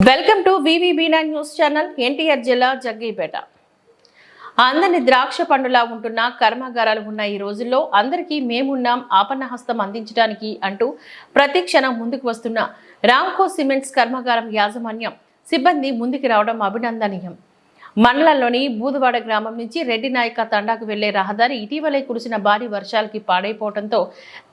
Welcome to VVB nine news channel NTR జిల్లా జగ్గీపేట. అందరిని ద్రాక్ష పండులా ఉంటున్న కర్మాగారాలు ఉన్న ఈ రోజుల్లో అందరికీ మేమున్నాం ఆపన్న హస్తం అందించడానికి అంటూ ప్రతి క్షణం ముందుకు వస్తున్న రామ్కో సిమెంట్స్ కర్మాగారం యాజమాన్యం సిబ్బంది ముందుకు రావడం అభినందనీయం. మండలంలోని బూదువాడ గ్రామం నుంచి రెడ్డి నాయక తండాకు వెళ్ళే రహదారి ఇటీవలే కురిసిన భారీ వర్షాలకి పాడైపోవడంతో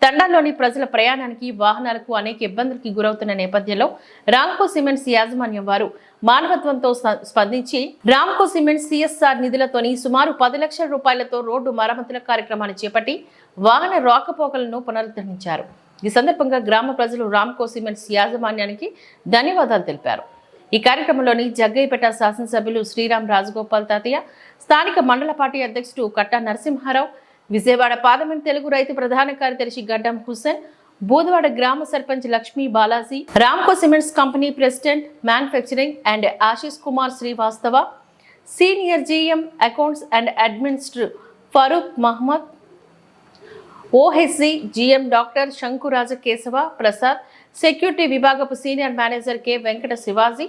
తండాలోని ప్రజల ప్రయాణానికి వాహనాలకు అనేక ఇబ్బందులకి గురవుతున్న నేపథ్యంలో రామ్కో సిమెంట్స్ యాజమాన్యం వారు మానవత్వంతో స్ప- స్పందించి రామ్కో సిమెంట్స్ సిఎస్ఆర్ నిధులతోని సుమారు పది లక్షల రూపాయలతో రోడ్డు మరమ్మతుల కార్యక్రమాన్ని చేపట్టి వాహన రాకపోకలను పునరుద్ధరించారు. ఈ సందర్భంగా గ్రామ ప్రజలు రామ్కో సిమెంట్స్ యాజమాన్యానికి ధన్యవాదాలు తెలిపారు. ఈ కార్యక్రమంలోని జగ్గయ్యపేట శాసనసభ్యులు శ్రీరామ్ రాజగోపాల్ తాతయ్య స్థానిక మండల పార్టీ అధ్యక్షుడు కట్టా నరసింహారావు విజయవాడ పార్లమెంట్ తెలుగు రైతు ప్రధాన కార్యదర్శి గడ్డం హుస్సేన్ బూదవాడ గ్రామ sarpanch Lakshmi Balaji Ramco cements company president manufacturing and Ashish Kumar Srivastava senior GM accounts and administer Farooq Mohammad OHC GM doctor Shankuraja Keshava Prasad security విభాగపు senior manager K Venkata Shivaji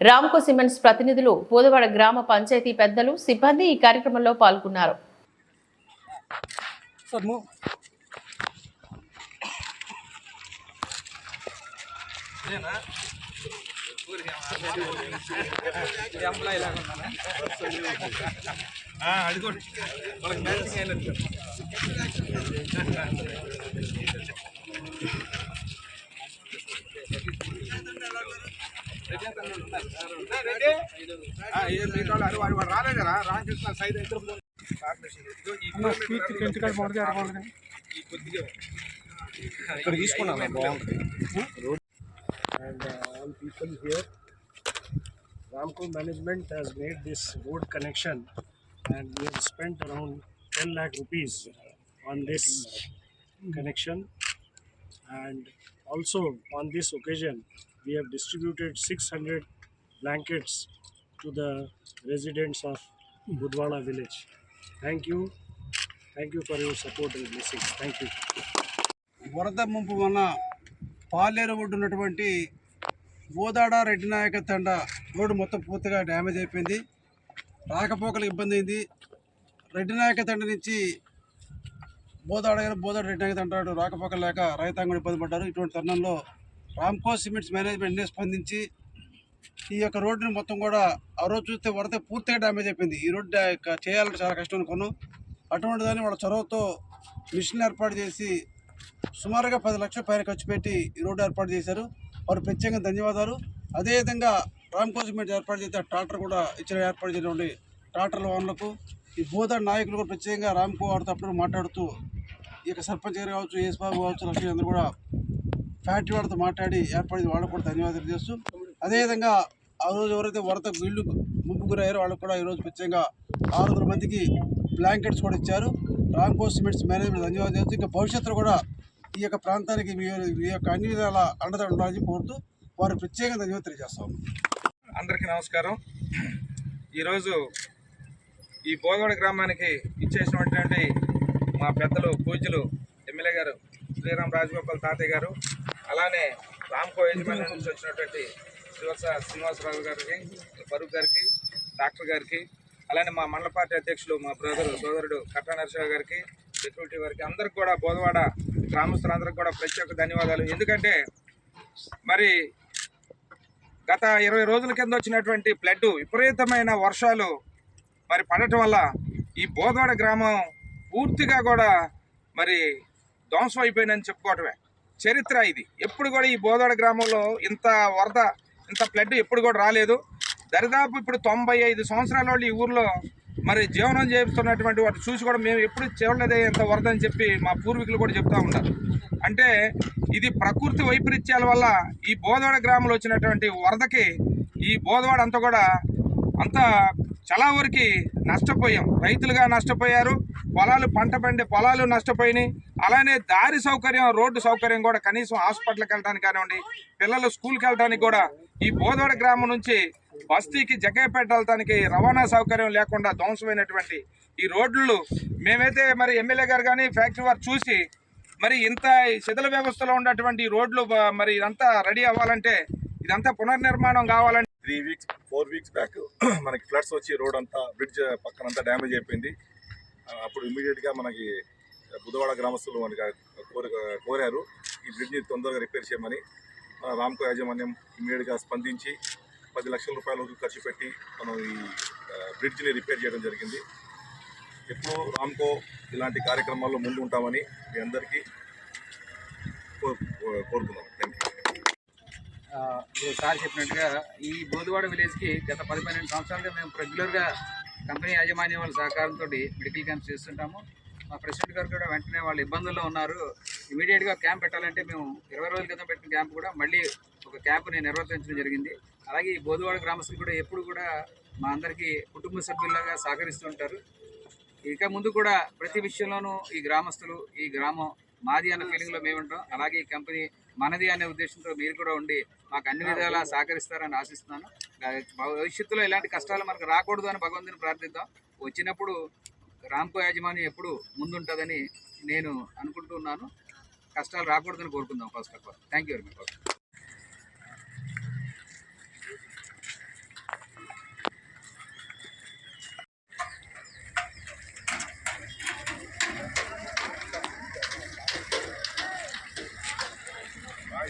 Ramco cements ప్రతినిధులు బోదవాడ గ్రామ పంచాయతీ పెద్దలు సిబ్బంది ఈ కార్యక్రమంలో పాల్గొన్నారు. Sir ఇక్కడ తీసుకున్నాను బాగుంటుంది and uh, all people here. Ramco management has made this road connection and we have spent around 10 lakh rupees on this connection and also on this occasion we have distributed 600 blankets to the residents of Budwala village. Thank you. Thank you for your support and blessings. Thank you. వరద ముంపు వలన పాలేరు ఒడ్డు ఉన్నటువంటి బోదాడ రెడ్డినాయక తండ road మొత్తం పూర్తిగా damage అయిపోయింది రాకపోకలకు ఇబ్బంది అయింది రెడ్డినాయక తండ నుంచి బోదాడ బోదాడ రెడ్డినాయక తండ రాకపోకలు లేక రైతాంగం ఇబ్బంది పడ్డారు ఇటువంటి తరుణంలో రామ్కో సిమెంట్స్ మేనేజ్మెంట్నే స్పందించి ఈ యొక్క రోడ్డుని మొత్తం కూడా ఆ రోజు చూస్తే వరద పూర్తిగా డ్యామేజ్ అయిపోయింది. ఈ రోడ్డు చేయాలంటే చాలా కష్టం అనుకున్నాం అటువంటి దాన్ని వాళ్ళ చొరవతో మిషన్ ఏర్పాటు చేసి సుమారుగా పది లక్షల పైన ఖర్చు పెట్టి ఈ రోడ్డు ఏర్పాటు చేశారు. వారు ప్రత్యేకంగా ధన్యవాదాలు. అదేవిధంగా రామ్కో సిమెంట్ ఏర్పాటు చేస్తే ట్రాక్టర్ కూడా ఇచ్చిన ఏర్పాటు చేసినటువంటి ట్రాక్టర్ల వాహనాలకు ఈ బోధ నాయకులు కూడా ప్రత్యేకంగా రామ్కో వారితో అప్పుడు మాట్లాడుతూ ఈ యొక్క సర్పంచ్ గారు కావచ్చు ఏసుబాబు బాబు కావచ్చు లక్ష్మీ అందరూ కూడా ఫ్యాక్టరీ వాళ్ళతో మాట్లాడి ఏర్పడింది వాళ్ళకు కూడా ధన్యవాదాలు చేస్తూ అదేవిధంగా ఆ రోజు ఎవరైతే వరద ఇల్లు ముంపు గురయ్యారో వాళ్ళకు కూడా ఈరోజు ప్రత్యేకంగా ఆరు వందల మందికి బ్లాంకెట్స్ కూడా ఇచ్చారు. రాంకో సిమెంట్స్ మేనేజ్మెంట్ ధన్యవాదాలు చేస్తూ ఇంకా భవిష్యత్తులో కూడా ఈ యొక్క ప్రాంతానికి మీ మీ యొక్క అన్ని విధాల అండదండ ఉండాలని కోరుతూ వారు ప్రత్యేకంగా ధన్యవాదాలు తెలియజేస్తాం అందరికీ నమస్కారం. ఈరోజు ఈ బోధవాడ గ్రామానికి ఇచ్చేసినటువంటి మా పెద్దలు పూజ్యులు ఎమ్మెల్యే గారు శ్రీరామ్ రాజగోపాల్ తాతయ్య గారు అలానే రామ్కో యజమాని నుంచి వచ్చినటువంటి శ్రీవత్స శ్రీనివాసరావు గారికి పరుగు గారికి డాక్టర్ గారికి అలానే మా మండల పార్టీ అధ్యక్షులు మా బ్రదరు సోదరుడు కట్టా నరసింహ గారికి సెక్యూరిటీ వారికి అందరికి కూడా బోధవాడ గ్రామస్తులందరికీ కూడా ప్రత్యేక ధన్యవాదాలు. ఎందుకంటే మరి గత ఇరవై రోజుల కింద వచ్చినటువంటి ఫ్లడ్ విపరీతమైన వర్షాలు మరి పడటం వల్ల ఈ బోధవాడ గ్రామం పూర్తిగా కూడా మరి ధ్వంసం అయిపోయిందని చెప్పుకోవటమే. చరిత్ర ఇది. ఎప్పుడు కూడా ఈ బోధవాడ గ్రామంలో ఇంత వరద ఇంత ఫ్లడ్ ఎప్పుడు కూడా రాలేదు. దరిదాపు ఇప్పుడు తొంభై ఐదు సంవత్సరాల వాళ్ళు ఈ ఊర్లో మరి జీవనం చేస్తున్నటువంటి వాటి చూసి కూడా మేము ఎప్పుడు చూడలేదే ఇంత వరద అని చెప్పి మా పూర్వీకులు కూడా చెప్తూ ఉన్నారు. అంటే ఇది ప్రకృతి వైపరీత్యాల వల్ల ఈ బోధవాడ గ్రామంలో వచ్చినటువంటి వరదకి ఈ బోధవాడ అంతా కూడా అంతా చాలా వరకు నష్టపోయాం. రైతులుగా నష్టపోయారు. పొలాలు పంట పండే పొలాలు నష్టపోయినాయి. అలానే దారి సౌకర్యం రోడ్డు సౌకర్యం కూడా కనీసం హాస్పిటల్కి వెళ్ళడానికి కానివ్వండి పిల్లలు స్కూల్కి వెళ్ళడానికి కూడా ఈ బోధవాడ గ్రామం నుంచి బస్తీకి జగ్గయ్యపేట వెళ్ళటానికి రవాణా సౌకర్యం లేకుండా ధ్వంసమైనటువంటి ఈ రోడ్లు మేమైతే మరి ఎమ్మెల్యే గారు కానీ ఫ్యాక్టరీ వారు చూసి మరి ఇంత ఈ శిథిల వ్యవస్థలో ఉన్నటువంటి రోడ్లు మరి ఇదంతా రెడీ అవ్వాలంటే ఇదంతా పునర్నిర్మాణం కావాలంటే three weeks four weeks back మనకి ఫ్లడ్స్ వచ్చి రోడ్ అంతా బ్రిడ్జ్ పక్కనంతా డ్యామేజ్ అయిపోయింది. అప్పుడు ఇమీడియట్గా మనకి బుధవాడ గ్రామస్తులు మనకి కోరి కోరారు. ఈ బ్రిడ్జ్ని తొందరగా రిపేర్ చేయమని మన రామ్కో యాజమాన్యం ఇమీడియట్గా స్పందించి పది లక్షల రూపాయల వరకు ఖర్చు పెట్టి మనం ఈ బ్రిడ్జ్ని రిపేర్ చేయడం జరిగింది. ఎప్పుడు రామ్కో ఇలాంటి కార్యక్రమాల్లో ముందు ఉంటామని మీ అందరికీ కో- కో- కోరుతున్నాం థ్యాంక్ యూ సార్ చెప్పినట్టుగా ఈ బోధవాడ విలేజ్కి గత పది పన్నెండు సంవత్సరాలుగా మేము రెగ్యులర్గా కంపెనీ యాజమాన్యం వాళ్ళ సహకారంతో మెడికల్ క్యాంప్స్ చేస్తుంటాము. మా ప్రెసిడెంట్ గారు కూడా వెంటనే వాళ్ళు ఇబ్బందుల్లో ఉన్నారు. ఇమీడియట్గా క్యాంప్ పెట్టాలంటే మేము ఇరవై రోజుల క్రితం పెట్టిన క్యాంప్ కూడా మళ్ళీ ఒక క్యాంప్ని నిర్వర్తించడం జరిగింది. అలాగే ఈ బోధవాడ గ్రామస్తులు కూడా ఎప్పుడు కూడా మా అందరికీ కుటుంబ సభ్యులాగా సహకరిస్తుంటారు ఇక ముందు కూడా ప్రతి విషయంలోనూ ఈ గ్రామస్తులు ఈ గ్రామం మాది అన్న ఫీలింగ్లో మేము ఉంటాం అలాగే ఈ కంపెనీ మనది అనే ఉద్దేశంతో మీరు కూడా ఉండి మాకు అన్ని విధాలా సహకరిస్తారని ఆశిస్తున్నాను. భవిష్యత్తులో ఇలాంటి కష్టాలు మనకు రాకూడదు అని భగవంతుని ప్రార్థిద్దాం. వచ్చినప్పుడు రామ్కో యాజమాన్యం ఎప్పుడు ముందుంటుందని నేను అనుకుంటున్నాను కష్టాలు రాకూడదని కోరుకుందాం first of all. Thank you very much